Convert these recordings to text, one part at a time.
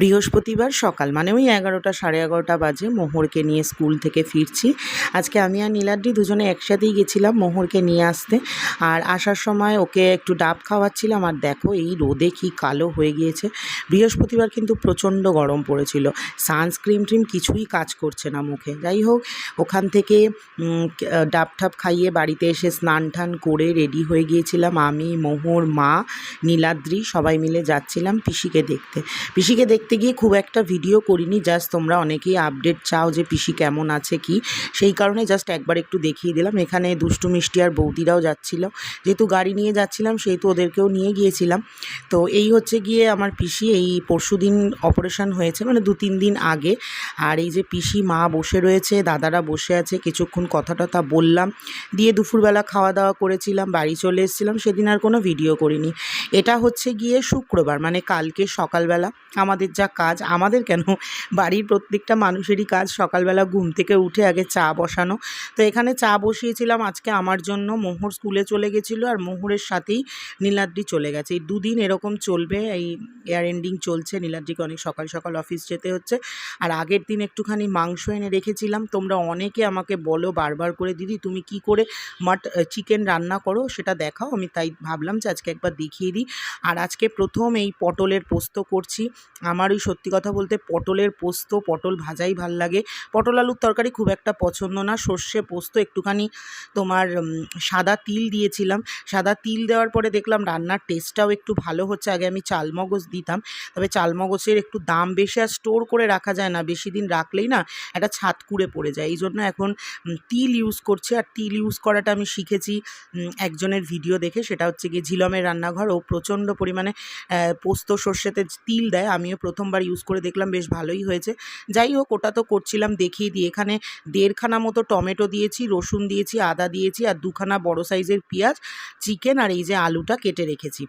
বৃহস্পতিবার সকাল মানে ওই এগারোটা সাড়ে এগারোটা বাজে মোহরকে নিয়ে স্কুল থেকে ফিরছি। আজকে আমি আর নীলাদ্রি দুজনে একসাথেই গেছিলাম মোহরকে নিয়ে আসতে। আর আসার সময় ওকে একটু ডাব খাওয়াচ্ছিলাম, আর দেখো এই রোদে কি কালো হয়ে গিয়েছে। বৃহস্পতিবার কিন্তু প্রচণ্ড গরম পড়েছিল। সানস্ক্রিম ট্রিম কিছুই কাজ করছে না মুখে। যাই হোক, ওখান থেকে ডাব ঠাপ খাইয়ে বাড়িতে এসে স্নান টান করে রেডি হয়ে গিয়েছিলাম। আমি, মোহর, মা, নীলাদ্রি সবাই মিলে যাচ্ছিলাম পিসিকে দেখতে। পিসিকে দেখতে গিয়ে খুব একটা ভিডিও করিনি জাস্ট তোমরা অনেকেই আপডেট চাও যে পিসি কেমন আছে কি। সেই কারণে জাস্ট একবার একটু দেখিয়ে দিলাম। এখানে দুষ্টু মিষ্টি আর বৌদিরাও যাচ্ছিল। যেহেতু গাড়ি নিয়ে যাচ্ছিলাম, সেহেতু ওদেরকেও নিয়ে গিয়েছিলাম। তো এই হচ্ছে গিয়ে আমার পিসি, এই পরশু দিন অপারেশন হয়েছে মানে দু তিন দিন আগে। আর এই যে পিসি, মা বসে রয়েছে, দাদারা বসে আছে, কিছুক্ষণ কথা টথা বললাম। দিয়ে দুপুরবেলা খাওয়া দাওয়া করেছিলাম, বাড়ি চলে এসেছিলাম, সেদিন আর কোনো ভিডিও করিনি। এটা হচ্ছে গিয়ে শুক্রবার মানে কালকে সকালবেলা। আমাদের যা কাজ, আমাদের কেন? বাড়ির প্রত্যেকটা মানুষেরই কাজ সকালবেলা ঘুম থেকে উঠে আগে চা বসানো। তো এখানে চা বসিয়েছিলাম আজকে আমার জন্য। মোহর স্কুলে চলে গেছিল আর মোহরের সাথেই নীলাদ্রি চলে গেছে। এই দুদিন এরকম চলবে, এই এয়ার এন্ডিং চলছে। নীলাদ্রিকে অনেক সকাল সকাল অফিস যেতে হচ্ছে। আর আগের দিন একটুখানি মাংস এনে রেখেছিলাম। তোমরা অনেকে আমাকে বলো বারবার করে, দিদি, তুমি কি করে মাট চিকেন রান্না করো? সেটা দেখাও। আমি তাই ভাবলাম যে আজকে একবার দেখিয়ে দিই। আর আজকে প্রথম এই পটলের পোস্ত করছি। আমার ওই সত্যি কথা বলতে পটলের পোস্ত, পটল ভাজাই ভালো লাগে। পটল আলুর তরকারি খুব একটা পছন্দ না। সর্ষে পোস্ত একটুখানি তোমার সাদা তিল দিয়েছিলাম। সাদা তিল দেওয়ার পরে দেখলাম রান্নার টেস্টটাও একটু ভালো হচ্ছে। আগে আমি চালমগজ দিতাম। তবে চালমগজের একটু দাম বেশি আর স্টোর করে রাখা যায় না। বেশি দিন রাখলেই না একটা ছাদ কুড়ে পড়ে যায়। এই জন্য এখন তিল ইউজ করছি। আর তিল ইউজ করাটা আমি শিখেছি একজনের ভিডিও দেখে। সেটা হচ্ছে গিয়ে ঝিলমের রান্নাঘর। ও প্রচণ্ড পরিমাণে পোস্ত সর্ষেতে তিল দেয়। আমিও প্রথমবার ইউজ করে দেখলাম, বেশ ভালোই হয়েছে। যাই হোক, ওটা তো করছিলাম, দেখিয়ে দিয়ে এখানে দেড়খানা মতো টমেটো দিয়েছি, রসুন দিয়েছি, আদা দিয়েছি, আর দুখানা বড় সাইজের পেঁয়াজ চিকেন আর এই যে আলুটা কেটে রেখেছি।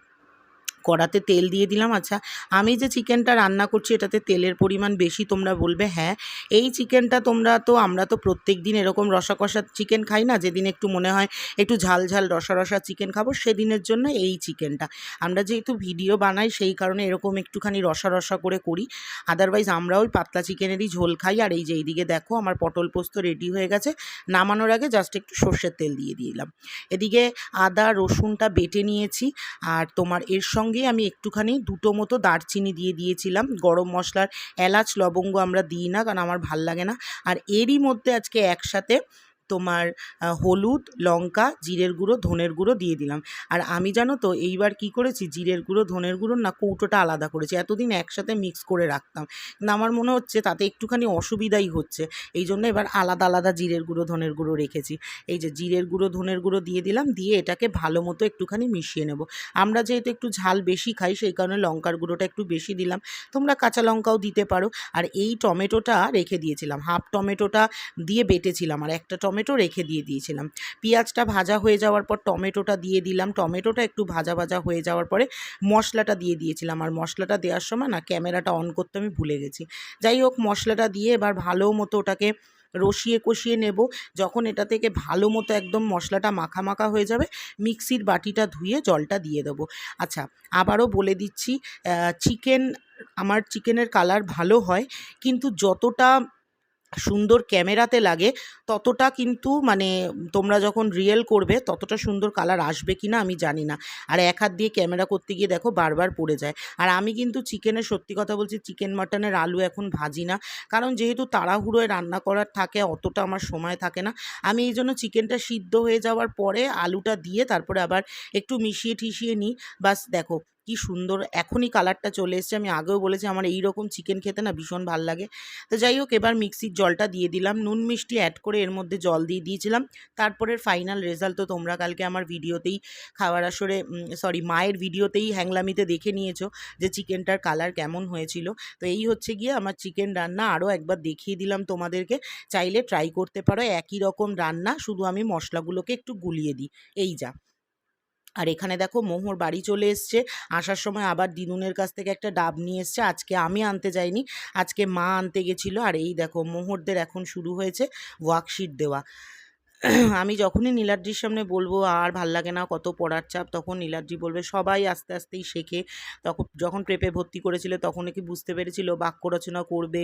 কড়াতে তেল দিয়ে দিলাম। আচ্ছা আমি যে চিকেনটা রান্না করছি এটাতে তেলের পরিমাণ বেশি তোমরা বলবে হ্যাঁ। এই চিকেনটা তোমরা তো, আমরা তো প্রত্যেক দিন এরকম রসা কষা চিকেন খাই না, যেদিন একটু মনে হয় একটু ঝাল ঝাল রসা রসা চিকেন খাব, সেদিনের জন্য এই চিকেনটা। আমরা যেহেতু ভিডিও বানাই, সেই কারণে এরকম একটুখানি রসা রসা করে করি। আদারওয়াইজ আমরা ওই পাতলা চিকেনেরই ঝোল খাই। আর এই যে এইদিকে দেখো, আমার পটল পোস্ত রেডি হয়ে গেছে। নামানোর আগে জাস্ট একটু সর্ষের তেল দিয়ে দিলাম। এদিকে আদা রসুনটা বেটে নিয়েছি। আর তোমার এর সঙ্গে আমি একটুখানি দুটো মতো দারচিনি দিয়ে দিয়েছিলাম। গরম মশলার এলাচ, লবঙ্গ আমরা দিই না, কারণ আমার ভালো লাগে না। আর এরই মধ্যে আজকে একসাথে তোমার হলুদ, লঙ্কা, জিরের গুঁড়ো, ধনের গুঁড়ো দিয়ে দিলাম। আর আমি জানো তো, এইবার কি করেছি, জিরের গুঁড়ো, ধনের গুঁড়ো না কৌটোটা আলাদা করেছি। এতদিন একসাথে মিক্স করে রাখতাম। কিন্তু আমার মনে হচ্ছে তাতে একটুখানি অসুবিধাই হচ্ছে। এই জন্য এবার আলাদা আলাদা জিরের গুঁড়ো, ধনের গুঁড়ো রেখেছি। এই যে জিরের গুঁড়ো, ধনের গুঁড়ো দিয়ে দিলাম, দিয়ে এটাকে ভালো মতো একটুখানি মিশিয়ে নেব। আমরা যেহেতু একটু ঝাল বেশি খাই, সেই কারণে লঙ্কার গুঁড়োটা একটু বেশি দিলাম। তোমরা কাঁচা লঙ্কাও দিতে পারো। আর এই টমেটোটা রেখে দিয়েছিলাম। হাফ টমেটোটা দিয়ে বেটেছিলাম। আর একটা টমেটো রেখে দিয়ে দিয়েছিলাম। পেঁয়াজটা ভাজা হয়ে যাওয়ার পর টমেটোটা দিয়ে দিলাম। টমেটোটা একটু ভাজা ভাজা হয়ে যাওয়ার পরে মশলাটা দিয়ে দিয়েছিলাম। আর মশলাটা দেওয়ার সময় না ক্যামেরাটা অন করতে আমি ভুলে গেছি। যাই হোক, মশলাটা দিয়ে এবার ভালো মতো ওটাকে রসিয়ে কষিয়ে নেব। যখন এটা থেকে ভালো মতো একদম মশলাটা মাখা মাখা হয়ে যাবে, মিক্সির বাটিটা ধুয়ে জলটা দিয়ে দেবো। আচ্ছা আবারও বলে দিচ্ছি চিকেন, আমার চিকেনের কালার ভালো হয়, কিন্তু যতটা সুন্দর ক্যামেরাতে লাগে, ততটা কিন্তু মানে তোমরা যখন রিয়েল করবে, ততটা সুন্দর কালার আসবে কি না আমি জানি না। আর এক হাত দিয়ে ক্যামেরা করতে গিয়ে দেখো বারবার পড়ে যায়। আর আমি কিন্তু চিকেনের, সত্যি কথা বলছি, চিকেন মাটনের আলু এখন ভাজি না। কারণ যেহেতু তাড়াহুড়োয় রান্না করার থাকে, অতটা আমার সময় থাকে না। আমি এই জন্য চিকেনটা সিদ্ধ হয়ে যাওয়ার পরে আলুটা দিয়ে তারপরে আবার একটু মিশিয়ে ঠিশিয়ে নিই। বাস দেখো কি সুন্দর, এখনই কালারটা চলে এসছে। আমি আগেও বলেছি, আমার এই রকম চিকেন খেতে না ভীষণ ভালো লাগে। তো যাই হোক, এবার মিক্সির জলটা দিয়ে দিলাম। নুন মিষ্টি অ্যাড করে এর মধ্যে জল দিয়ে দিয়েছিলাম। তারপরের ফাইনাল রেজাল্ট তো তোমরা কালকে আমার ভিডিওতেই, খাওয়ার আসরে সরি মায়ের ভিডিওতেই হ্যাংলামিতে দেখে নিয়েছো যে চিকেনটার কালার কেমন হয়েছিল। তো এই হচ্ছে গিয়ে আমার চিকেন রান্না। আরও একবার দেখিয়ে দিলাম তোমাদেরকে। চাইলে ট্রাই করতে পারো। একই রকম রান্না, শুধু আমি মশলাগুলোকে একটু গুলিয়ে দিই। এই যা। আর এখানে দেখো মোহর বাড়ি চলে এসছে। আসার সময় আবার দিদুনের কাছ থেকে একটা ডাব নিয়ে এসছে। আজকে আমি আনতে যাইনি, আজকে মা আনতে গেছিল। আর এই দেখো মোহরদের এখন শুরু হয়েছে ওয়ার্কশিট দেওয়া। আমি যখনই নীলাদ্রির সামনে বলব, আর ভালো লাগে না, কত পড়ার চাপ, তখন নীলাদ্রি বলবে, সবাই আস্তে আস্তেই শেখে। তখন, যখন প্রেপে ভর্তি করেছিল, তখন কি বুঝতে পেরেছিল, বাক্য রচনা করবে,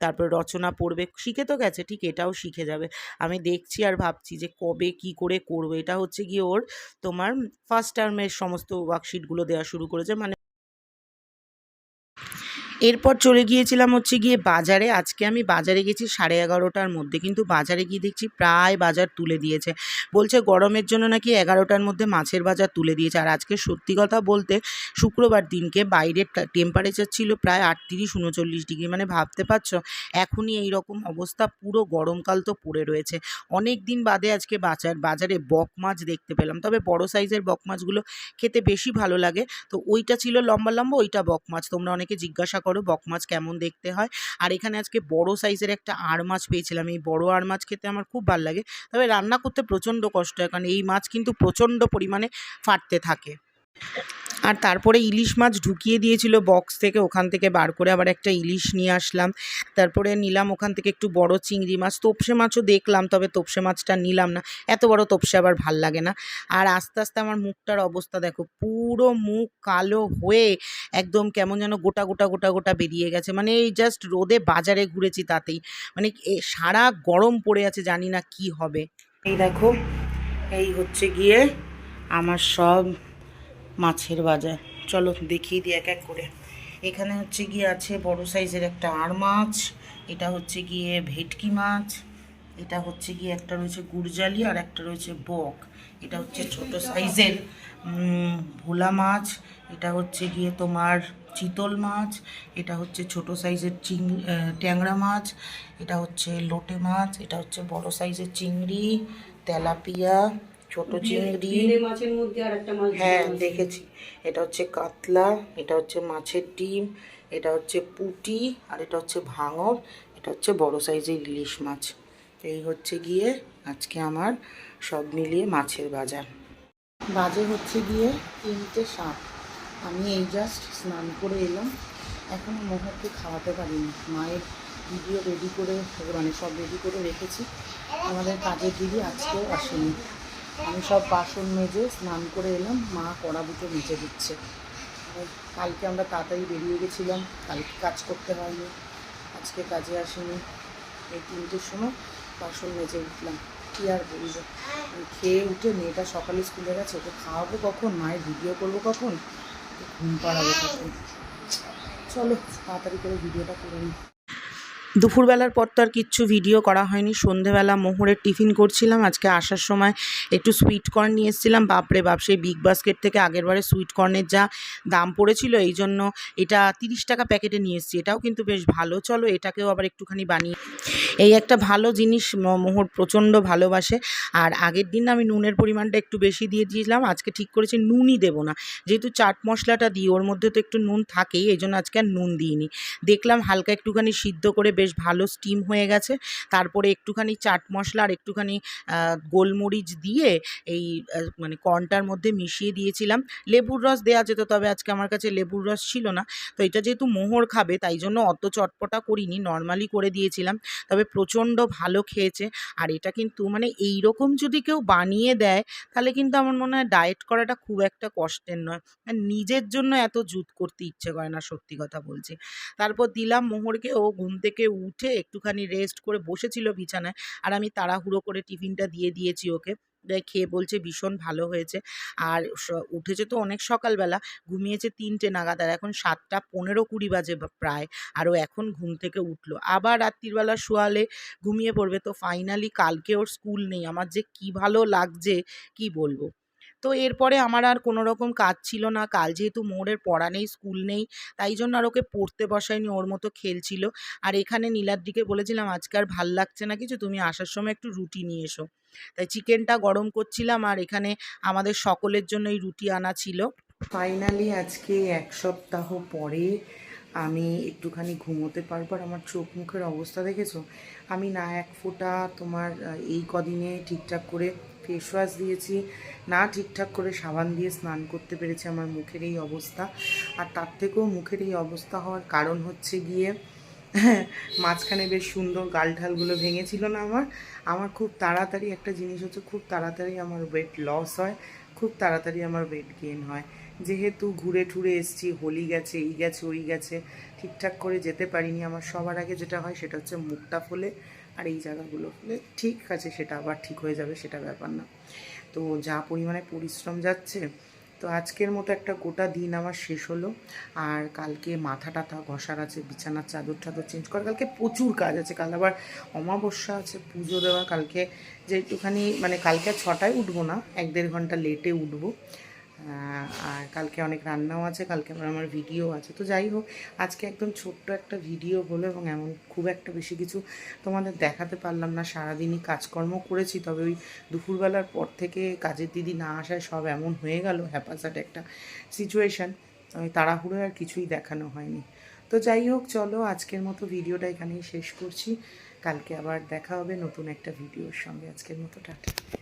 তারপর রচনা পড়বে, শিখে তো গেছে, ঠিক এটাও শিখে যাবে। আমি দেখছি আর ভাবছি যে কবে কি করে করবে, এটা হচ্ছে গিয়ে ওর তোমার ফার্স্ট টার্মের সমস্ত ওয়ার্কশিটগুলো দেওয়া শুরু করেছে। মানে এরপর চলে গিয়েছিলাম হচ্ছে গিয়ে বাজারে। আজকে আমি বাজারে গেছি সাড়ে এগারোটার মধ্যে। কিন্তু বাজারে গিয়ে দেখছি প্রায় বাজার তুলে দিয়েছে। বলছে গরমের জন্য নাকি এগারোটার মধ্যে মাছের বাজার তুলে দিয়েছে। আর আজকে সত্যি কথা বলতে শুক্রবার দিনকে বাইরের টেম্পারেচার ছিল প্রায় আটত্রিশ, উনচল্লিশ ডিগ্রি। মানে ভাবতে পারছ? এখনই এই রকম অবস্থা। পুরো গরমকাল তো পড়ে রয়েছে। অনেক দিন বাদে আজকে বাজার বাজারে বক মাছ দেখতে পেলাম। তবে বড় সাইজের বক মাছগুলো খেতে বেশি ভালো লাগে। তো ওইটা ছিল লম্বা লম্বা ওইটা বক মাছ। তোমরা অনেকে জিজ্ঞাসা বক মাছ কেমন দেখতে হয়। আর এখানে আজকে বড় সাইজের একটা আড় মাছ পেয়েছিলাম। এই বড় আড় মাছ খেতে আমার খুব ভালো লাগে। তবে রান্না করতে প্রচণ্ড কষ্ট হয়, কারণ এই মাছ কিন্তু প্রচণ্ড পরিমাণে ফাটতে থাকে। আর তারপরে ইলিশ মাছ ঢুকিয়ে দিয়েছিল বক্স থেকে, ওখান থেকে বার করে আবার একটা ইলিশ নিয়ে আসলাম। তারপরে নিলাম ওখান থেকে একটু বড় চিংড়ি মাছ, তোপসে মাছও দেখলাম, তবে তোপসে মাছটা নিলাম না। এত বড় তোপসে আবার ভালো লাগে না। আর আস্তে আস্তে আমার মুখটার অবস্থা দেখো, পুরো মুখ কালো হয়ে একদম কেমন যেন গোটা গোটা গোটা গোটা বেরিয়ে গেছে। মানে এই জাস্ট রোদে বাজারে ঘুরেছি তাতেই। মানে সারা গরম পড়ে আছে, জানি না কি হবে। এই দেখো, এই হচ্ছে গিয়ে আমার সব মাছের বাজার। চলো দেখিয়ে দিই এক এক করে। এখানে হচ্ছে গিয়ে আছে বড় সাইজের একটা আর মাছ, এটা হচ্ছে গিয়ে ভেটকি মাছ, এটা হচ্ছে গিয়ে একটা রয়েছে গুড়জালি আর একটা রয়েছে বক। এটা হচ্ছে ছোট সাইজের ভোলা মাছ, এটা হচ্ছে গিয়ে তোমার চিতল মাছ, এটা হচ্ছে ছোট সাইজের চিং ট্যাংরা মাছ, এটা হচ্ছে লোটে মাছ, এটা হচ্ছে বড় সাইজের চিংড়ি, তেলাপিয়া ছোট চিংড়ি। মাছের মধ্যে আর একটা মাছ হ্যাঁ দেখেছি। এটা হচ্ছে কাতলা এটা হচ্ছে মাছের ডিম এটা হচ্ছে পুঁটি আর এটা হচ্ছে ভাঙর এটা হচ্ছে বড় সাইজের ইলিশ মাছ। এই হচ্ছে গিয়ে আজকে আমার সব মিলিয়ে মাছের বাজার। বাজে হচ্ছে গিয়ে তিনটে সাত। আমি এই জাস্ট স্নান করে এলাম। এখনও মোহরকে খাওয়াতে পারিনি। মায়ের ভিডিও রেডি করে মানে সব রেডি করে রেখেছি। আমাদের কাজের দিদি আজকেও আসেনি। আমি সব বাসন মেজে স্নান করে এলাম। মা কড়া দুটো মেজে দিচ্ছে। কালকে আমরা তাড়াতাড়ি বেরিয়ে গেছিলাম। কালকে কাজ করতে হয়নি। আজকে কাজে আসেনি। এই তিনটের সময় বাসন মেজে উঠলাম। কী আর বলব? খেয়ে উঠে মেয়েটা সকালে স্কুলে গেছে। ওকে খাওয়াবো কখন? মায়ের ভিডিও করব কখন? ঘুম পাড়াবো কখন? চলো, তাড়াতাড়ি করে ভিডিওটা করে নিই। দুপুরবেলার পর তো আর কিচ্ছু ভিডিও করা হয়নি। সন্ধেবেলা মোহরের টিফিন করছিলাম। আজকে আসার সময় একটু সুইট কর্ন নিয়ে এসেছিলাম। বাপরে বাপ, সেই বিগ বাস্কেট থেকে আগের বারে সুইট কর্নের যা দাম পড়েছিল, এই জন্য এটা তিরিশ টাকা প্যাকেটে নিয়ে এসেছি। এটাও কিন্তু বেশ ভালো। চলো এটাকেও আবার একটুখানি বানিয়ে এই একটা ভালো জিনিস মোহর প্রচণ্ড ভালোবাসে। আর আগের দিন আমি নুনের পরিমাণটা একটু বেশি দিয়ে দিয়েছিলাম। আজকে ঠিক করেছি নুনই দেবো না। যেহেতু চাট মশলাটা দিই, ওর মধ্যে তো একটু নুন থাকেই, এই জন্য আজকে আর নুন দিইনি। দেখলাম হালকা একটুখানি সিদ্ধ করে বেশ ভালো স্টিম হয়ে গেছে। তারপরে একটুখানি চাট মশলা আর একটুখানি গোলমরিচ দিয়ে এই মানে কর্নটার মধ্যে মিশিয়ে দিয়েছিলাম। লেবুর রস দেওয়া যেত, তবে আজকে আমার কাছে লেবুর রস ছিল না। তো এটা যেহেতু মোহর খাবে, তাই জন্য অত চটপটা করিনি নর্মালি করে দিয়েছিলাম। তবে প্রচণ্ড ভালো খেয়েছে। আর এটা কিন্তু মানে এই রকম যদি কেউ বানিয়ে দেয়, তাহলে কিন্তু আমার মনে হয় ডায়েট করাটা খুব একটা কষ্টের নয়। নিজের জন্য এত জুত করতে ইচ্ছে করে না, সত্যি কথা বলছি। তারপর দিলাম মোহরকে ও ঘুম থেকে উঠে একটুখানি রেস্ট করে বসেছিল বিছানায় আর আমি তাড়াহুড়ো করে টিফিনটা দিয়ে দিয়েছি ওকে। খেয়ে বলছে ভীষণ ভালো হয়েছে। আর উঠেছে তো অনেক সকালবেলা, ঘুমিয়েছে তিনটে নাগাদ আর এখন সাতটা পনেরো কুড়ি বাজে প্রায় আর ও এখন ঘুম থেকে উঠল। আবার রাত্রিবেলা শোয়ালে ঘুমিয়ে পড়বে তো ফাইনালি কালকে ওর স্কুল নেই। আমার যে কি ভালো লাগছে, কি বলব? তো এরপরে আমার আর কোনো রকম কাজ ছিল না। কাল যেহেতু মোড়ের পড়া নেই, স্কুল নেই, তাই জন্য আর ওকে পড়তে বসায়নি, ওর মতো খেলছিল। আর এখানে নীলাদ্রিকে বলেছিলাম, আজকে আর ভালো লাগছে না কিছু, তুমি আসার সময় একটু রুটি নিয়ে এসো। তাই চিকেনটা গরম করছিলাম আর এখানে আমাদের সকলের জন্য এই রুটি আনা ছিল। ফাইনালি আজকে এক সপ্তাহ পরে আমি একটুখানি ঘুমোতে পারব আর আমার চোখ মুখের অবস্থা দেখেছ? আমি না এক ফোঁটা তোমার এই কদিনে ঠিকঠাক করে ফেস ওয়াশ দিয়েছি, না ঠিকঠাক করে সাবান দিয়ে স্নান করতে পেরেছি আমার মুখের এই অবস্থা। আর তার থেকেও মুখের এই অবস্থা হওয়ার কারণ হচ্ছে গিয়ে, মাঝখানে বেশ সুন্দর গাল ঢালগুলো ভেঙেছিল না আমার। আমার খুব তাড়াতাড়ি একটা জিনিস হচ্ছে, খুব তাড়াতাড়ি আমার ওয়েট লস হয়, খুব তাড়াতাড়ি আমার ওয়েট গেইন হয়। যেহেতু ঘুরে ঠুরে এসছি, হোলি গেছে, এই গেছে, ওই গেছে, ঠিকঠাক করে যেতে পারিনি। আমার সবার আগে যেটা হয় সেটা হচ্ছে মুখটা ফোলে আর এই জায়গাগুলো। ফলে ঠিক আছে সেটা আবার ঠিক হয়ে যাবে, সেটা ব্যাপার না। তো যা পরিমাণে পরিশ্রম যাচ্ছে, তো আজকের মতো একটা গোটা দিন আমার শেষ হলো। আর কালকে মাথা টাথা ঘষার আছে, বিছানার চাদর টাদর চেঞ্জ করা কালকে প্রচুর কাজ আছে। কাল আবার অমাবস্যা আছে, পুজো দেওয়া, কালকে যে একটুখানি মানে কালকে ছটায় উঠবো না, এক দেড় ঘণ্টা লেটে উঠবো। আর কালকে অনেক রান্নাও আছে, কালকে আবার আমার ভিডিও আছে। তো যাই হোক, আজকে একদম ছোট্ট একটা ভিডিও হলো এবং এমন খুব একটা বেশি কিছু তোমাদের দেখাতে পারলাম না। সারাদিনই কাজকর্ম করেছি, তবে ওই দুপুরবেলার পর থেকে কাজের দিদি না আসায় সব এমন হয়ে গেল হ্যাপাসাট একটা সিচুয়েশান ওই তাড়াহুড়ো আর কিছুই দেখানো হয়নি। তো যাই হোক, চলো আজকের মতো ভিডিওটা এখানেই শেষ করছি। কালকে আবার দেখা হবে নতুন একটা ভিডিওর সঙ্গে। আজকের মতো টাটা।